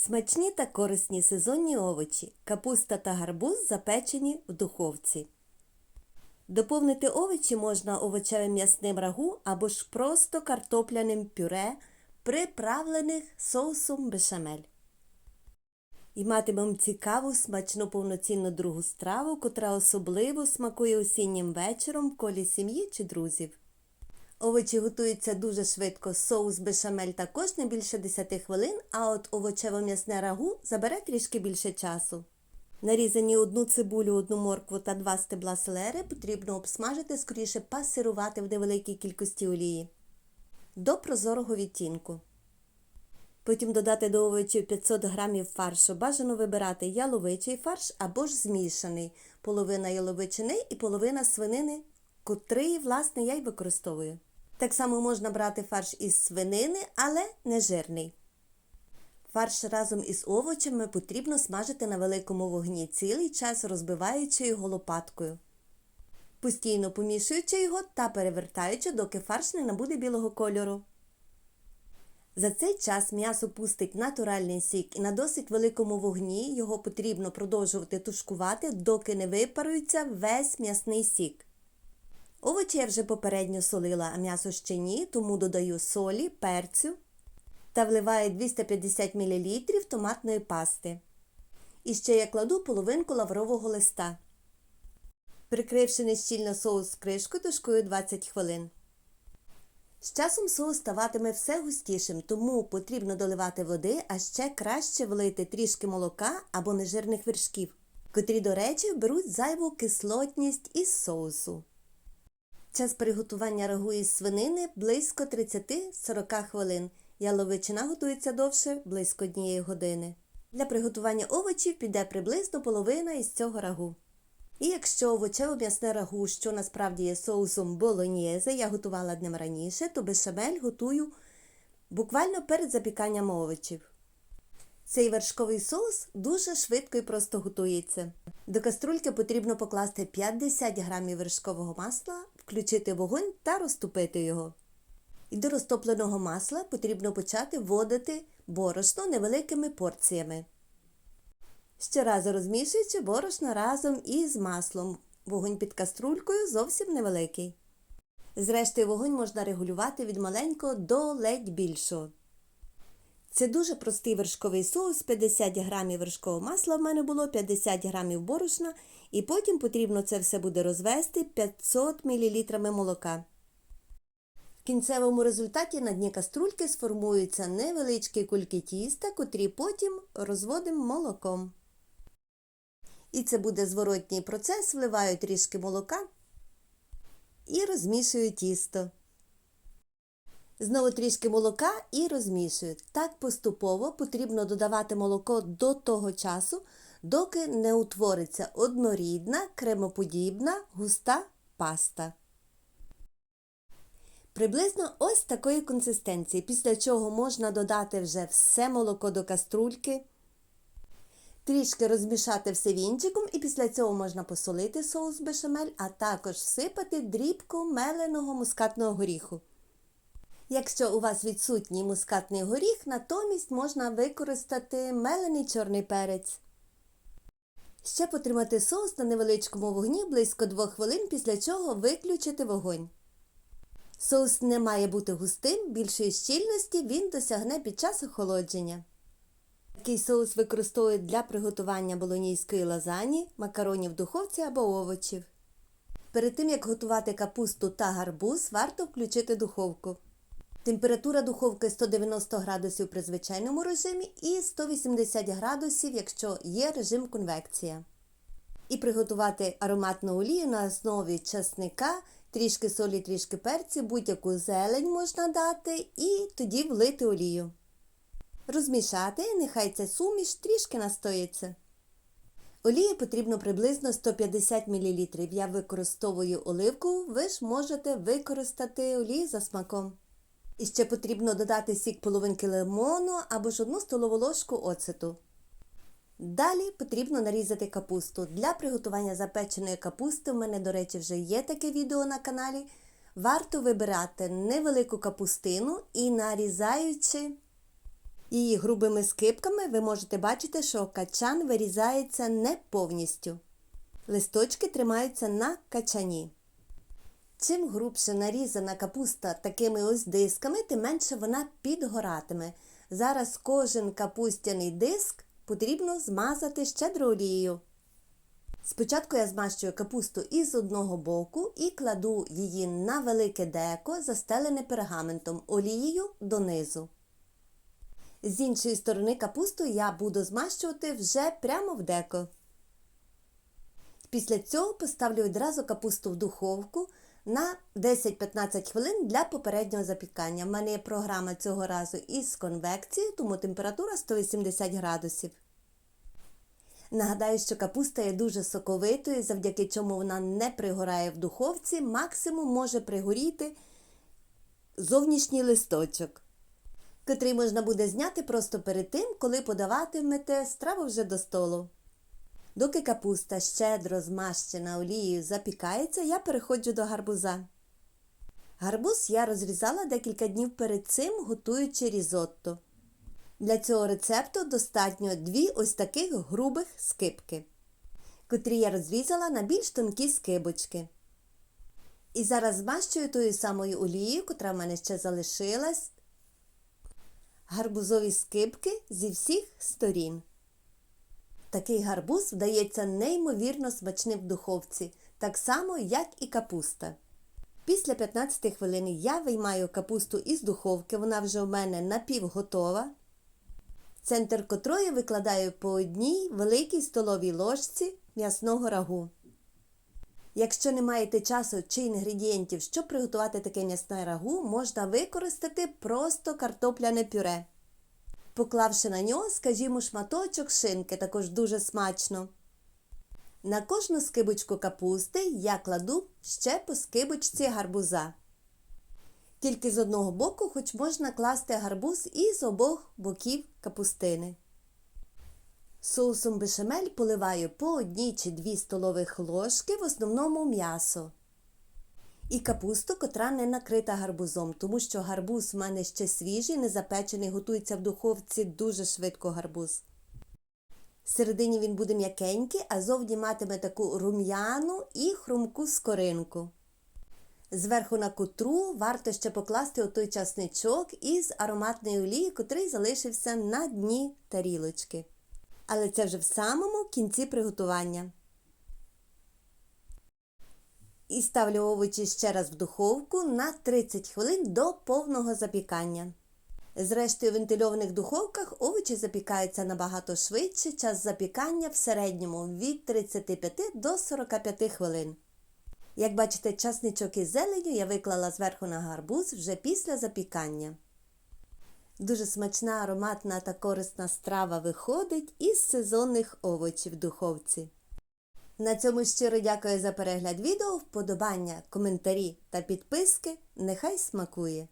Смачні та корисні сезонні овочі, капуста та гарбуз запечені в духовці. Доповнити овочі можна овочевим м'ясним рагу або ж просто картопляним пюре, приправлених соусом бешамель. І матимемо цікаву, смачну повноцінну другу страву, котра особливо смакує осіннім вечором в колі сім'ї чи друзів. Овочі готуються дуже швидко. Соус бешамель також не більше 10 хвилин, а от овочево-м'ясне рагу забере трішки більше часу. Нарізані одну цибулю, одну моркву та два стебла селери потрібно обсмажити, скоріше пасирувати в невеликій кількості олії до прозорого відтінку. Потім додати до овочів 500 г фаршу. Бажано вибирати яловичий фарш або ж змішаний, половина яловичини і половина свинини, котрий, власне, я й використовую. Так само можна брати фарш із свинини, але не жирний. Фарш разом із овочами потрібно смажити на великому вогні цілий час, розбиваючи його лопаткою. Постійно помішуючи його та перевертаючи, доки фарш не набуде білого кольору. За цей час м'ясо пустить натуральний сік і на досить великому вогні його потрібно продовжувати тушкувати, доки не випарується весь м'ясний сік. Овочі я вже попередньо солила, а м'ясо ще ні, тому додаю солі, перцю та вливаю 250 мл томатної пасти. І ще я кладу половинку лаврового листа. Прикривши нещільно соус кришкою, тушкую 20 хвилин. З часом соус ставатиме все густішим, тому потрібно доливати води, а ще краще влити трішки молока або нежирних вершків, котрі, до речі, беруть зайву кислотність із соусу. Час приготування рагу із свинини близько 30-40 хвилин. Яловичина готується довше близько однієї години. Для приготування овочів піде приблизно половина із цього рагу. І якщо овочево м'ясне рагу, що насправді є соусом болоньєзе, я готувала днем раніше, то бешамель готую буквально перед запіканням овочів. Цей вершковий соус дуже швидко і просто готується. До каструльки потрібно покласти 50 г вершкового масла, включити вогонь та розтопити його. І до розтопленого масла потрібно почати вводити борошно невеликими порціями. Щоразу розмішуючи борошно разом із маслом. Вогонь під каструлькою зовсім невеликий. Зрештою, вогонь можна регулювати від маленького до ледь більшого. Це дуже простий вершковий соус, 50 грамів вершкового масла в мене було, 50 грамів борошна, і потім потрібно це все буде розвести 500 мл молока. В кінцевому результаті на дні каструльки сформуються невеличкі кульки тіста, котрі потім розводимо молоком. І це буде зворотній процес, вливаю трішки молока і розмішую тісто. Знову трішки молока і розмішую. Так поступово потрібно додавати молоко до того часу, доки не утвориться однорідна, кремоподібна, густа паста. Приблизно ось такої консистенції, після чого можна додати вже все молоко до каструльки, трішки розмішати все вінчиком і після цього можна посолити соус бешамель, а також всипати дрібку меленого мускатного горіху. Якщо у вас відсутній мускатний горіх, натомість можна використати мелений чорний перець. Ще потримати соус на невеличкому вогні близько 2 хвилин, після чого виключити вогонь. Соус не має бути густим, більшої щільності він досягне під час охолодження. Такий соус використовують для приготування болонійської лазані, макаронів в духовці або овочів. Перед тим як готувати капусту та гарбуз, варто включити духовку. Температура духовки 190 градусів при звичайному режимі і 180 градусів, якщо є режим конвекція. І приготувати ароматну олію на основі часника, трішки солі, трішки перцю, будь-яку зелень можна дати і тоді влити олію. Розмішати, нехай ця суміш трішки настоїться. Олії потрібно приблизно 150 мл. Я використовую оливку, ви ж можете використати олію за смаком. І ще потрібно додати сік половинки лимону або ж одну столову ложку оцету. Далі потрібно нарізати капусту. Для приготування запеченої капусти, в мене, до речі, вже є таке відео на каналі. Варто вибирати невелику капустину і нарізаючи Її грубими скипками ви можете бачити, що качан вирізається не повністю. Листочки тримаються на качані. Чим грубше нарізана капуста такими ось дисками, тим менше вона підгоратиме. Зараз кожен капустяний диск потрібно змазати щедро олією. Спочатку я змащую капусту із одного боку і кладу її на велике деко, застелене пергаментом олією донизу. З іншої сторони капусту я буду змащувати вже прямо в деко. Після цього поставлю одразу капусту в духовку на 10-15 хвилин для попереднього запікання. У мене є програма цього разу із конвекцією, тому температура 180 градусів. Нагадаю, що капуста є дуже соковитою, завдяки чому вона не пригорає в духовці, максимум може пригоріти зовнішній листочок, котрий можна буде зняти просто перед тим, коли подаватимете страву вже до столу. Доки капуста щедро змащена олією запікається, я переходжу до гарбуза. Гарбуз я розрізала декілька днів перед цим, готуючи різотто. Для цього рецепту достатньо дві ось таких грубих скибки, котрі я розрізала на більш тонкі скибочки. І зараз змащую тою самою олією, котра в мене ще залишилась, гарбузові скибки зі всіх сторін. Такий гарбуз вдається неймовірно смачним в духовці, так само, як і капуста. Після 15 хвилин я виймаю капусту із духовки, вона вже у мене напівготова. Центр котрої викладаю по одній великій столовій ложці м'ясного рагу. Якщо не маєте часу чи інгредієнтів, щоб приготувати таке м'ясне рагу, можна використати просто картопляне пюре. Поклавши на нього, скажімо, шматочок шинки, також дуже смачно. На кожну скибочку капусти я кладу ще по скибочці гарбуза. Тільки з одного боку, хоч можна класти гарбуз і з обох боків капустини. Соусом бешамель поливаю по одній чи дві столових ложки, в основному м'ясо. І капусту, котра не накрита гарбузом, тому що гарбуз в мене ще свіжий, не запечений, готується в духовці дуже швидко гарбуз. Всередині він буде м'якенький, а зовні матиме таку рум'яну і хрумку скоринку. Зверху на котру варто ще покласти отой часничок із ароматної олії, котрий залишився на дні тарілочки. Але це вже в самому кінці приготування. І ставлю овочі ще раз в духовку на 30 хвилин до повного запікання. Зрештою, в вентильованих духовках овочі запікаються набагато швидше, час запікання в середньому від 35 до 45 хвилин. Як бачите, часничок із зеленю я виклала зверху на гарбуз вже після запікання. Дуже смачна, ароматна та корисна страва виходить із сезонних овочів в духовці. На цьому щиро дякую за перегляд відео, вподобання, коментарі та підписки. Нехай смакує!